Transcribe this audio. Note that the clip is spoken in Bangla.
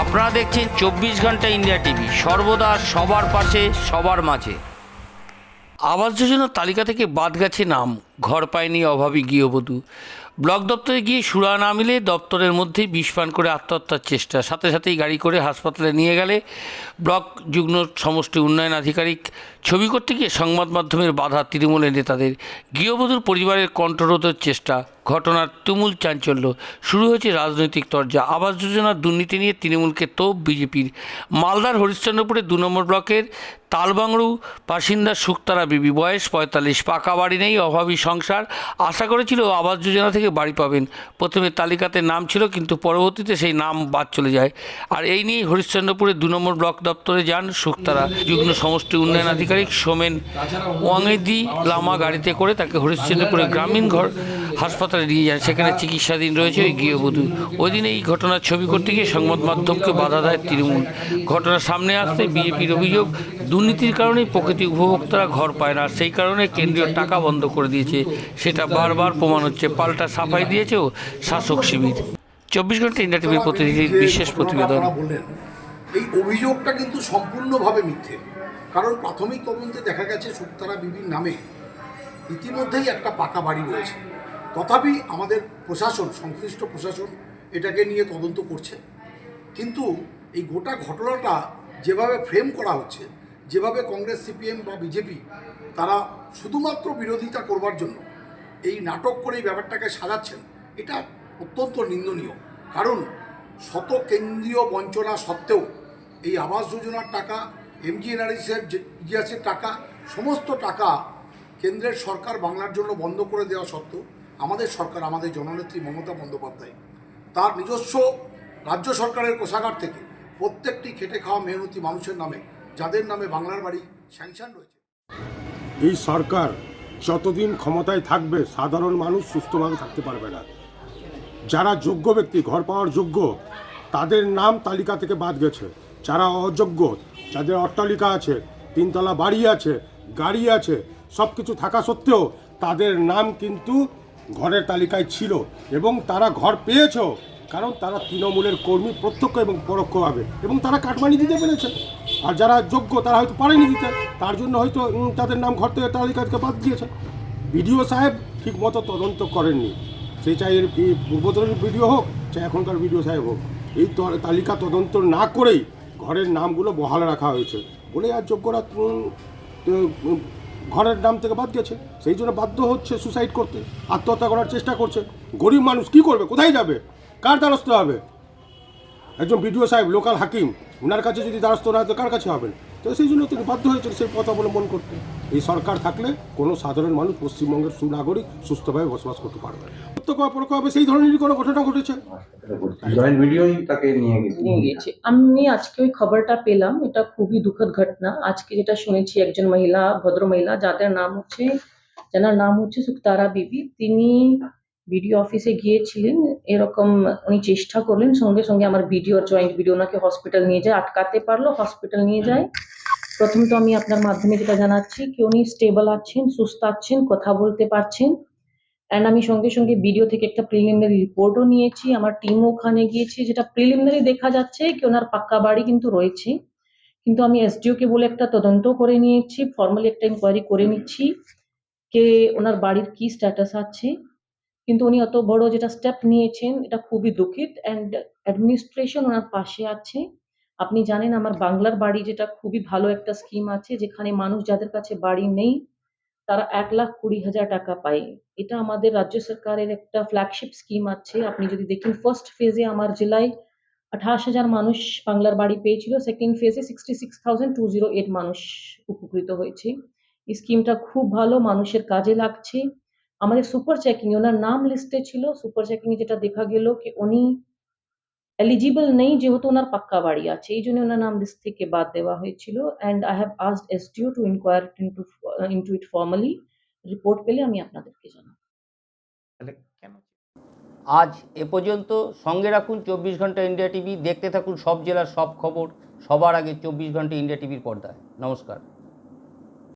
আপনারা দেখছেন চব্বিশ ঘণ্টা ইন্ডিয়া টিভি। সর্বদা সবার পাশে, সবার মাঝে। আবাস যোজনার তালিকা থেকে বাদ গেছে নাম। ঘর পায়নি অভাবী গৃহবধূ। ব্লক দপ্তরে গিয়ে সুরা না মিলে দপ্তরের মধ্যেই বিষ করে আত্মহত্যার চেষ্টা। সাথে সাথেই গাড়ি করে হাসপাতালে নিয়ে গেলে ব্লক যুগ্ম সমষ্টি উন্নয়ন আধিকারিক ছবি করতে গিয়ে সংবাদ মাধ্যমের বাধা তৃণমূলের নেতাদের। গৃহবধূর পরিবারের কণ্ঠরোধের চেষ্টা। ঘটনার তুমুল চাঞ্চল্য। শুরু হয়েছে রাজনৈতিক তরজা। আবাস যোজনার দুর্নীতি নিয়ে তৃণমূলকে তোপ বিজেপির। মালদার হরিশ্চন্দ্রপুরে দু নম্বর ব্লকের তালবাংড়ু বাসিন্দা শুক্তারা বিবি বয়স পঁয়তাল্লিশ। পাকা বাড়ি নেই, অভাবী সংসার। আশা করেছিল আবাস যোজনা থেকে বাড়ি পাবেন। প্রথমে তালিকাতে নাম ছিল, কিন্তু পরবর্তীতে সেই নাম বাদ চলে যায়। আর এই নিয়েই হরিশ্চন্দ্রপুরের দু নম্বর ব্লক দপ্তরে যান শুক্তারা যুগ্ম সমষ্টি উন্নয়ন আধিকারিক সোমেন ওয়াংদি লামা গাড়িতে করে তাকে হরিশ্চন্দ্রপুরের গ্রামীণ ঘর হাসপাতালে নিয়ে যান। সেখানে চিকিৎসাধীন রয়েছে ওই গৃহবধূ। ওই দিন এই ঘটনার ছবি করতে গিয়ে সংবাদ মাধ্যমকে বাধা দেয় তৃণমূল। ঘটনার সামনে আসতে বিজেপির অভিযোগ দুর্নীতির কারণেই প্রকৃতি উপভোক্তারা ঘর পায় না। সেই কারণে কেন্দ্রীয় টাকা বন্ধ করে দিয়েছে। সেটা বারবার প্রমাণ হচ্ছে। পাল্টা সাফাই দিয়েছেও শাসক শিবির। চব্বিশ ঘণ্টা ইন্ডিয়া টিভির প্রতিনিধির বিশেষ প্রতিবেদন। এই অভিযোগটা কিন্তু সম্পূর্ণভাবে মিথ্যে। কারণ প্রাথমিক তদন্তে দেখা গেছে সুক্তারা বিবির নামে ইতিমধ্যেই একটা পাকা বাড়ি রয়েছে। তথাপি আমাদের প্রশাসন, সংশ্লিষ্ট প্রশাসন এটাকে নিয়ে তদন্ত করছে। কিন্তু এই গোটা ঘটনাটা যেভাবে ফ্রেম করা হচ্ছে, যেভাবে কংগ্রেস, সিপিএম বা বিজেপি তারা শুধুমাত্র বিরোধিতা করবার জন্য এই নাটক করে এই ব্যাপারটাকে সাজাচ্ছেন, এটা অত্যন্ত নিন্দনীয়। কারণ শত কেন্দ্রীয় বঞ্চনা সত্ত্বেও এই আবাস যোজনার টাকা এমজি এনআরএসের ইতিহাসের টাকা, সমস্ত টাকা কেন্দ্রের সরকার বাংলার জন্য বন্ধ করে দেওয়া সত্ত্বেও আমাদের সরকার, আমাদের জননেত্রী মমতা বন্দ্যোপাধ্যায় তার নিজস্ব রাজ্য সরকারের কোষাগার থেকে প্রত্যেকটি খেটে খাওয়া মেহনতি মানুষের নামে, যাদের নামে বাংলার বাড়ি স্যাংশন রয়েছে। এই সরকার যতদিন ক্ষমতায় থাকবে, সাধারণ মানুষ সুস্থভাবে থাকতে পারবে না। যারা যোগ্য ব্যক্তি, ঘর পাওয়ার যোগ্য, তাদের নাম তালিকা থেকে বাদ গেছে। যারা অযোগ্য, যাদের অট্টালিকা আছে, তিনতলা বাড়ি আছে, গাড়ি আছে সব কিছু থাকা সত্ত্বেও তাদের নাম কিন্তু ঘরের তালিকায় ছিল এবং তারা ঘর পেয়েছে, কারণ তারা তৃণমূলের কর্মী প্রত্যক্ষ এবং পরোক্ষভাবে এবং তারা কাটমানি দিতে পেরেছে। আর যারা যোগ্য, তারা হয়তো পারেনি দিতে। তার জন্য হয়তো তাদের নাম ঘর থেকে তালিকা থেকে বাদ দিয়েছে। বিডিও সাহেব ঠিক মতো তদন্ত করেননি। সে চাই এর পূর্বতনের ভিডিও হোক, চাই এখনকার ভিডিও সাহেব হোক। এই তালিকা তদন্ত না করেই ঘরের নামগুলো বহাল রাখা হয়েছে। বলে আর যোগ্যরা ঘরের নাম থেকে বাদ গেছে। সেই জন্য বাধ্য হচ্ছে সুসাইড করতে। আত্মহত্যা করার চেষ্টা করছে। গরিব মানুষ কি করবে? কোথায় যাবে? কার দ্বারস্থ হবে? একজন বিডিও সাহেব, লোকাল হাকিম। ওনার কাছে যদি দ্বারস্থ না হয়, তো কার কাছে হবেন? তো সেই জন্য তিনি বাধ্য হয়েছেন সেই পথ অবলম্বন করতে। এই সরকার থাকলে কোনো সাধারণ মানুষ পশ্চিমবঙ্গের সুনাগরিক সুস্থভাবে বসবাস করতে পারবে। প্রত্যক্ষ অপরোক্ষভাবে সেই ধরনেরই কোনো ঘটনা ঘটেছে? ভিডিওই তাকে নিয়ে গেছে। আমি আজকে ওই খবরটা পেলাম এটা খুবই দুঃখদ ঘটনা। আজকে যেটা শুনেছি একজন মহিলা ভদ্র মহিলা যাদের নাম হচ্ছে যার নাম হচ্ছে সুক্তারা বিবি তিনি বিডিও অফিসে গিয়েছিলেন, এরকম উনি চেষ্টা করলেন, সঙ্গে সঙ্গে আমার ভিডিও জয়েন্ট ভিডিও ওনাকে হসপিটাল নিয়ে যায়, আটকাতে পারল হসপিটাল নিয়ে যায়। প্রথম তো আমি আপনার মাধ্যমে যেটা জানাচ্ছি কি উনি স্টেবল আছেন, সুস্থ আছেন, কথা বলতে পারছেন। অ্যান্ড আমি সঙ্গে সঙ্গে ভিডিও থেকে একটা প্রিলিমিনারি রিপোর্টও নিয়েছি। আমার টিমও ওখানে গিয়েছি, যেটা প্রিলিমিনারি দেখা যাচ্ছে কি ওনার পাক্কা বাড়ি কিন্তু রয়েছে। কিন্তু আমি এসডিও কে বলে একটা তদন্ত করে নিয়েছি ফর্মালি একটা ইনকোয়ারি করে নিচ্ছি, কে ওনার বাড়ির কি স্ট্যাটাস আছে। কিন্তু উনি অত বড় যেটা স্টেপ নিয়েছেন, এটা খুবই দুঃখিত অ্যান্ড অ্যাডমিনিস্ট্রেশন ওনার পাশে আছে। আপনি জানেন আমার বাংলার বাড়ি যেটা খুবই ভালো একটা স্কিম আছে, যেখানে মানুষ যাদের কাছে বাড়ি নেই, তারা এক লাখ কুড়ি হাজার টাকা পায়। এটা আমাদের রাজ্য সরকারের একটা ফ্ল্যাগশিপ স্কিম আছে। আপনি যদি দেখেন ফার্স্ট ফেজে আমার জেলায় আঠাশ হাজার মানুষ বাংলার বাড়ি পেয়েছিল সেকেন্ড ফেজে sixty six thousand two zero eight মানুষ উপকৃত হয়েছে। এই স্কিমটা খুব ভালো, মানুষের কাজে লাগছে। আমাদের সুপার চেকিং ওনার নাম লিস্টে ছিল সুপার চেকিং যেটা দেখা গেল কি উনি এলিজিবল নেই যেহেতু ওনার পাক্কা বাড়ি আছে, এই জন্য ওনার নাম লিস্ট থেকে বাদ দেওয়া হয়েছিল and I have asked SDO to inquire into into it formally report পেলে আমি আপনাদেরকে জানাব। আজ এ পর্যন্ত সঙ্গে রাখুন চব্বিশ ঘণ্টা ইন্ডিয়া টিভি দেখতে থাকুন সব জেলার সব খবর, সবার আগে চব্বিশ ঘণ্টা ইন্ডিয়া টিভির পর্দায়। নমস্কার।